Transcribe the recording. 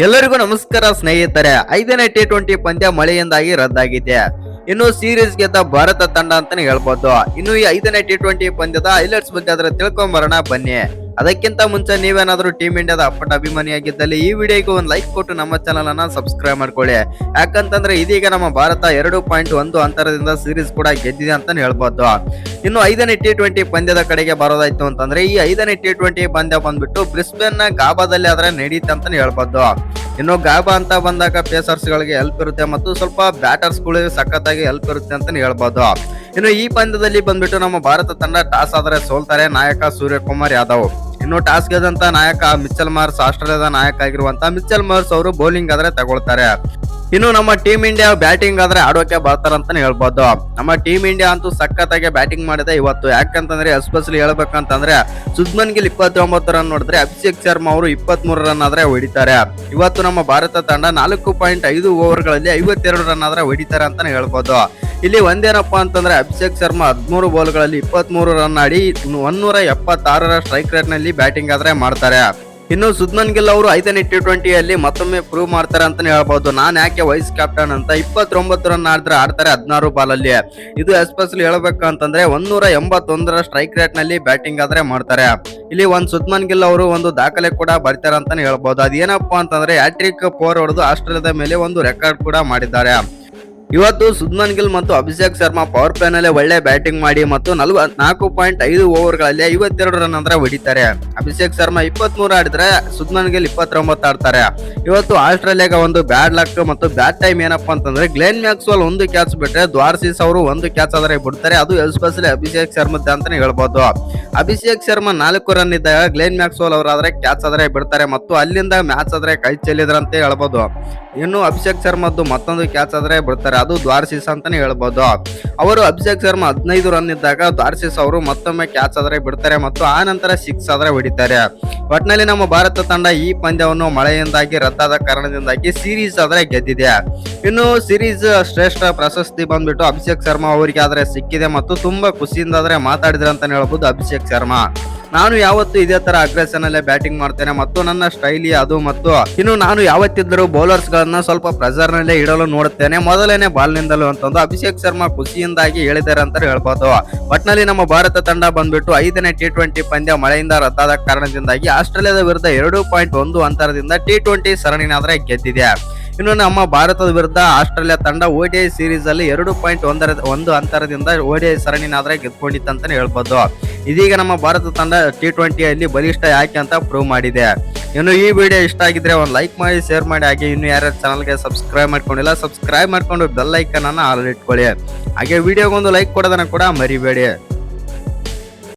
ಎಲ್ಲರಿಗೂ ನಮಸ್ಕಾರ ಸ್ನೇಹಿತರೆ, ಐದನೇ ಟಿ ಟ್ವೆಂಟಿ ಪಂದ್ಯ ಮಳೆಯಿಂದಾಗಿ ರದ್ದಾಗಿದೆ. ಇನ್ನು ಸೀರೀಸ್ ಗೆದ್ದ ಭಾರತ ತಂಡ ಅಂತಾನೆ ಹೇಳ್ಬೋದು. ಇನ್ನು ಈ ಐದನೇ ಟಿ ಟ್ವೆಂಟಿ ಪಂದ್ಯದ ಹೈಲೈಟ್ಸ್ ಬಗ್ಗೆ ಆದ್ರೆ ತಿಳ್ಕೊಂಬರೋಣ, ಬನ್ನಿ. ಅದಕ್ಕಿಂತ ಮುಂಚೆ ನೀವೇನಾದರೂ ಟೀಮ್ ಇಂಡಿಯಾದ ಅಪ್ಪಟ ಅಭಿಮಾನಿಯಾಗಿದ್ದಲ್ಲಿ ಈ ವಿಡಿಯೋಗೆ ಒಂದು ಲೈಕ್ ಕೊಟ್ಟು ನಮ್ಮ ಚಾನಲ್ ಅನ್ನ ಸಬ್ಸ್ಕ್ರೈಬ್ ಮಾಡ್ಕೊಳ್ಳಿ. ಯಾಕಂತಂದ್ರೆ ಇದೀಗ ನಮ್ಮ ಭಾರತ ಎರಡು ಪಾಯಿಂಟ್ ಒಂದು ಅಂತರದಿಂದ ಸೀರೀಸ್ ಕೂಡ ಗೆದ್ದಿದೆ ಅಂತ ಹೇಳ್ಬೋದು. ಇನ್ನು ಐದನೇ ಟಿ ಟ್ವೆಂಟಿ ಪಂದ್ಯದ ಕಡೆಗೆ ಬರೋದಾಯ್ತು ಅಂತಂದ್ರೆ ಈ ಐದನೇ ಟಿ ಟ್ವೆಂಟಿ ಪಂದ್ಯ ಬಂದ್ಬಿಟ್ಟು ಬ್ರಿಸ್ಬೇನ್ನ ಗಾಬಾದಲ್ಲಿ ಆದ್ರೆ ನಡೀತೆ ಅಂತಾನೆ ಹೇಳ್ಬೋದು. ಇನ್ನು ಗಾಬಾ ಅಂತ ಬಂದಾಗ ಪೇಸರ್ಸ್ ಗಳಿಗೆ ಹೆಲ್ಪ್ ಇರುತ್ತೆ ಮತ್ತು ಸ್ವಲ್ಪ ಬ್ಯಾಟರ್ಸ್ ಗಳಿಗೆ ಸಖತ್ತಾಗಿ ಹೆಲ್ಪ್ ಇರುತ್ತೆ ಅಂತ ಹೇಳ್ಬೋದು. ಇನ್ನು ಈ ಪಂದ್ಯದಲ್ಲಿ ಬಂದ್ಬಿಟ್ಟು ನಮ್ಮ ಭಾರತ ತಂಡ ಟಾಸ್ ಆದರೆ ಸೋಲ್ತಾರೆ ನಾಯಕ ಸೂರ್ಯಕುಮಾರ್ ಯಾದವ್. ಇನ್ನು ಟಾಸ್ ಗೆದ್ದಂತ ನಾಯಕ ಮಿಚ್ಚಲ್ ಮಾರ್ಸ್, ಆಸ್ಟ್ರೇಲಿಯಾದ ನಾಯಕ ಆಗಿರುವಂತ ಮಿಚ್ಚಲ್ ಮಾರ್ಸ್ ಅವರು ಬೌಲಿಂಗ್ ಆದ್ರೆ ತಗೊಳ್ತಾರೆ. ಇನ್ನು ನಮ್ಮ ಟೀಮ್ ಇಂಡಿಯಾ ಬ್ಯಾಟಿಂಗ್ ಆದ್ರೆ ಆಡೋಕೆ ಬರ್ತಾರಂತಾನೆ ಹೇಳ್ಬೋದು. ನಮ್ಮ ಟೀಮ್ ಇಂಡಿಯಾ ಅಂತೂ ಸಖತ್ತಾಗಿ ಬ್ಯಾಟಿಂಗ್ ಮಾಡಿದೆ ಇವತ್ತು. ಯಾಕಂತಂದ್ರೆ ಎಸ್ಪೆಷಲಿ ಹೇಳ್ಬೇಕಂತಂದ್ರೆ ಸುಜ್ಮನ್ ಗಿಲ್ ಇಪ್ಪತ್ತೊಂಬತ್ತು ರನ್ ನೋಡಿದ್ರೆ ಅಭಿಷೇಕ್ ಶರ್ಮಾ ಅವರು ಇಪ್ಪತ್ತ್ ಮೂರು ರನ್ ಆದ್ರೆ ಹೊಡಿತಾರೆ. ಇವತ್ತು ನಮ್ಮ ಭಾರತ ತಂಡ ನಾಲ್ಕು ಪಾಯಿಂಟ್ ಐದು ಓವರ್ಗಳಲ್ಲಿ ಐವತ್ತೆರಡು ರನ್ ಆದ್ರೆ ಹೊಡಿತಾರೆ ಅಂತಾನೆ ಹೇಳ್ಬೋದು. ಇಲ್ಲಿ ಒಂದೇನಪ್ಪ ಅಂತಂದ್ರೆ ಅಭಿಷೇಕ್ ಶರ್ಮಾ ಹದಿಮೂರು ಬಾಲ್ಗಳಲ್ಲಿ ಇಪ್ಪತ್ತ್ ಮೂರು ರನ್ ಆಡಿ ಒನ್ನೂರ ಎಪ್ಪತ್ತಾರರ ಸ್ಟ್ರೈಕ್ ರೇಟ್ನಲ್ಲಿ ಬ್ಯಾಟಿಂಗ್ ಆದ್ರೆ ಮಾಡ್ತಾರೆ. ಇನ್ನು ಸುದ್ಮನ್ ಗಿಲ್ ಅವರು ಐದನೇ ಟಿ ಟ್ವೆಂಟಿಯಲ್ಲಿ ಮತ್ತೊಮ್ಮೆ ಪ್ರೂವ್ ಮಾಡ್ತಾರೆ ಅಂತಾನೆ ಹೇಳ್ಬಹುದು ನಾನ್ ಯಾಕೆ ವೈಸ್ ಕ್ಯಾಪ್ಟನ್ ಅಂತ ಇಪ್ಪತ್ತೊಂಬತ್ತು ರನ್ ಆಡಿದ್ರೆ ಆಡ್ತಾರೆ ಹದಿನಾರು ಬಾಲಲ್ಲಿ. ಇದು ಎಸ್ಪೆಷಲಿ ಹೇಳ್ಬೇಕಂತಂದ್ರೆ ಒಂದೂರ ಎಂಬತ್ತೊಂದರ ಸ್ಟ್ರೈಕ್ ರೇಟ್ನಲ್ಲಿ ಬ್ಯಾಟಿಂಗ್ ಆದ್ರೆ ಮಾಡ್ತಾರೆ. ಇಲ್ಲಿ ಒಂದು ಸುದ್ಮನ್ ಗಿಲ್ ಅವರು ಒಂದು ದಾಖಲೆ ಕೂಡ ಬರ್ತಾರೆ ಅಂತಾನೆ ಹೇಳ್ಬಹುದು ಅದೇನಪ್ಪ ಅಂತಂದ್ರೆ ಹ್ಯಾಟ್ರಿಕ್ ಫೋರ್ ಹೊಡೆದು ಆಸ್ಟ್ರೇಲಿಯಾದ ಮೇಲೆ ಒಂದು ರೆಕಾರ್ಡ್ ಕೂಡ ಮಾಡಿದ್ದಾರೆ. ಇವತ್ತು ಸುದ್ಮನ್ ಗಿಲ್ ಮತ್ತು ಅಭಿಷೇಕ್ ಶರ್ಮಾ ಪವರ್ ಪ್ಲೇ ನಲ್ಲಿ ಒಳ್ಳೆ ಬ್ಯಾಟಿಂಗ್ ಮಾಡಿ ಮತ್ತು ನಲ್ವ ನಾಲ್ಕು ಪಾಯಿಂಟ್ ಐದು ಓವರ್ಗಳಲ್ಲಿ ಐವತ್ತೆರಡು ರನ್ ಅಂದ್ರೆ ಹೊಡಿತಾರೆ. ಅಭಿಷೇಕ್ ಶರ್ಮಾ ಇಪ್ಪತ್ತ್ ಮೂರು ಆಡಿದ್ರೆ ಸುದ್ಮನ್ ಗಿಲ್ ಇಪ್ಪತ್ತೊಂಬತ್ತು ಆಡ್ತಾರೆ. ಇವತ್ತು ಆಸ್ಟ್ರೇಲಿಯಾಗ ಒಂದು ಬ್ಯಾಡ್ ಲಕ್ ಮತ್ತು ಬ್ಯಾಡ್ ಟೈಮ್ ಏನಪ್ಪಾ ಅಂತಂದ್ರೆ ಗ್ಲೆನ್ ಮ್ಯಾಕ್ಸ್ವೆಲ್ ಒಂದು ಕ್ಯಾಚ್ ಬಿಟ್ರೆ ದ್ವಾರ್ಸಿಸ್ ಅವರು ಒಂದು ಕ್ಯಾಚ್ ಆದ್ರೆ ಬಿಡ್ತಾರೆ. ಅದು ಎಸ್ಪೆಷಲಿ ಅಭಿಷೇಕ್ ಶರ್ಮದ ಅಂತಾನೆ ಹೇಳ್ಬೋದು. ಅಭಿಷೇಕ್ ಶರ್ಮಾ ನಾಲ್ಕು ರನ್ ಇದ್ದಾಗ ಗ್ಲೆನ್ ಮ್ಯಾಕ್ಸ್ವೆಲ್ ಅವರಾದ್ರೆ ಕ್ಯಾಚ್ ಆದ್ರೆ ಬಿಡ್ತಾರೆ ಮತ್ತು ಅಲ್ಲಿಂದ ಮ್ಯಾಚ್ ಆದ್ರೆ ಕೈ ಚೆಲ್ಲಿದ್ರಂತ ಹೇಳ್ಬೋದು. ಇನ್ನು ಅಭಿಷೇಕ್ ಶರ್ಮದ್ದು ಮತ್ತೊಂದು ಕ್ಯಾಚ್ ಆದರೆ ಬಿಡ್ತಾರೆ. ಅದು ದ್ವಾರ್ಸಿಸ್ ಅಂತಾನೆ ಹೇಳ್ಬೋದು. ಅವರು ಅಭಿಷೇಕ್ ಶರ್ಮಾ ಹದಿನೈದು ರನ್ ಇದ್ದಾಗ ದ್ವಾರ್ಸಿಸ್ ಅವರು ಮತ್ತೊಮ್ಮೆ ಕ್ಯಾಚ್ ಆದರೆ ಬಿಡ್ತಾರೆ ಮತ್ತು ಆ ನಂತರ ಸಿಕ್ಸ್ ಆದರೆ ಹೊಡಿತಾರೆ. ಒಟ್ನಲ್ಲಿ ನಮ್ಮ ಭಾರತ ತಂಡ ಈ ಪಂದ್ಯವನ್ನು ಮಳೆಯಿಂದಾಗಿ, ರದ್ದಾದ ಕಾರಣದಿಂದಾಗಿ ಸೀರೀಸ್ ಆದರೆ ಗೆದ್ದಿದೆ. ಇನ್ನು ಸೀರೀಸ್ ಶ್ರೇಷ್ಠ ಪ್ರಶಸ್ತಿ ಬಂದ್ಬಿಟ್ಟು ಅಭಿಷೇಕ್ ಶರ್ಮಾ ಅವರಿಗೆ ಆದರೆ ಸಿಕ್ಕಿದೆ ಮತ್ತು ತುಂಬಾ ಖುಷಿಯಿಂದ ಆದ್ರೆ ಮಾತಾಡಿದ್ರೆ ಅಂತಾನೆ ಹೇಳ್ಬೋದು ಅಭಿಷೇಕ್ ಶರ್ಮಾ. ನಾನು ಯಾವತ್ತು ಇದೇ ತರ ಅಗ್ರೆಸನ್ ಅಲ್ಲೇ ಬ್ಯಾಟಿಂಗ್ ಮಾಡ್ತೇನೆ. ಮತ್ತು ನನ್ನ ಸ್ಟೈಲಿ ಅದು. ಮತ್ತು ಇನ್ನು ನಾನು ಯಾವತ್ತಿದ್ದರೂ ಬೌಲರ್ಸ್ ಗಳನ್ನ ಸ್ವಲ್ಪ ಪ್ರೆಸರ್ ನಲ್ಲೇ ಇಡಲು ನೋಡುತ್ತೇನೆ. ಮೊದಲನೇ ಬಾಲ್ ನಿಂದಲು ಅಂತಂದು ಅಭಿಷೇಕ್ ಶರ್ಮಾ ಖುಷಿಯಿಂದಾಗಿ ಹೇಳಿದ್ದಾರೆ ಅಂತ ಹೇಳ್ಬೋದು. ಒಟ್ನಲ್ಲಿ ನಮ್ಮ ಭಾರತ ತಂಡ ಬಂದ್ಬಿಟ್ಟು ಐದನೇ ಟಿ ಟ್ವೆಂಟಿ ಪಂದ್ಯ ಮಳೆಯಿಂದ ರದ್ದಾದ ಕಾರಣದಿಂದಾಗಿ ಆಸ್ಟ್ರೇಲಿಯಾದ ವಿರುದ್ಧ ಎರಡು ಪಾಯಿಂಟ್ ಒಂದು ಅಂತರದಿಂದ ಟಿ ಟ್ವೆಂಟಿ ಸರಣಿನಾದ್ರೆ ಗೆದ್ದಿದೆ. ಇನ್ನು ನಮ್ಮ ಭಾರತದ ವಿರುದ್ಧ ಆಸ್ಟ್ರೇಲಿಯಾ ತಂಡ ಓಡಿಐ ಸೀರೀಸ್ ಅಲ್ಲಿ ಎರಡು ಪಾಯಿಂಟ್ ಒಂದರ ಒಂದು ಅಂತರದಿಂದ ಓಡಿಐ ಸರಣಿನಾದ್ರೆ ಗೆದ್ಕೊಂಡಿತ್ತಂತಾನೆ ಹೇಳ್ಬೋದು. ಇದೀಗ ನಮ್ಮ ಭಾರತ ತಂಡ ಟಿ ಟ್ವೆಂಟಿಯಲ್ಲಿ ಬಲಿಷ್ಠ ಯಾಕೆ ಅಂತ ಪ್ರೂವ್ ಮಾಡಿದೆ. ಇನ್ನು ಈ ವಿಡಿಯೋ ಇಷ್ಟ ಆಗಿದ್ರೆ ಒಂದು ಲೈಕ್ ಮಾಡಿ ಶೇರ್ ಮಾಡಿ, ಹಾಗೆ ಇನ್ನು ಯಾರ್ಯಾರು ಚಾನಲ್ಗೆ ಸಬ್ಸ್ಕ್ರೈಬ್ ಮಾಡ್ಕೊಂಡಿಲ್ಲ ಸಬ್ಸ್ಕ್ರೈಬ್ ಮಾಡ್ಕೊಂಡು ಬೆಲ್ ಐಕನ್ ಅನ್ನು ಆಲ್ ಇಟ್ಕೊಳ್ಳಿ. ಹಾಗೆ ವಿಡಿಯೋಗೊಂದು ಲೈಕ್ ಕೊಡೋದನ್ನು ಕೂಡ ಮರಿಬೇಡಿ.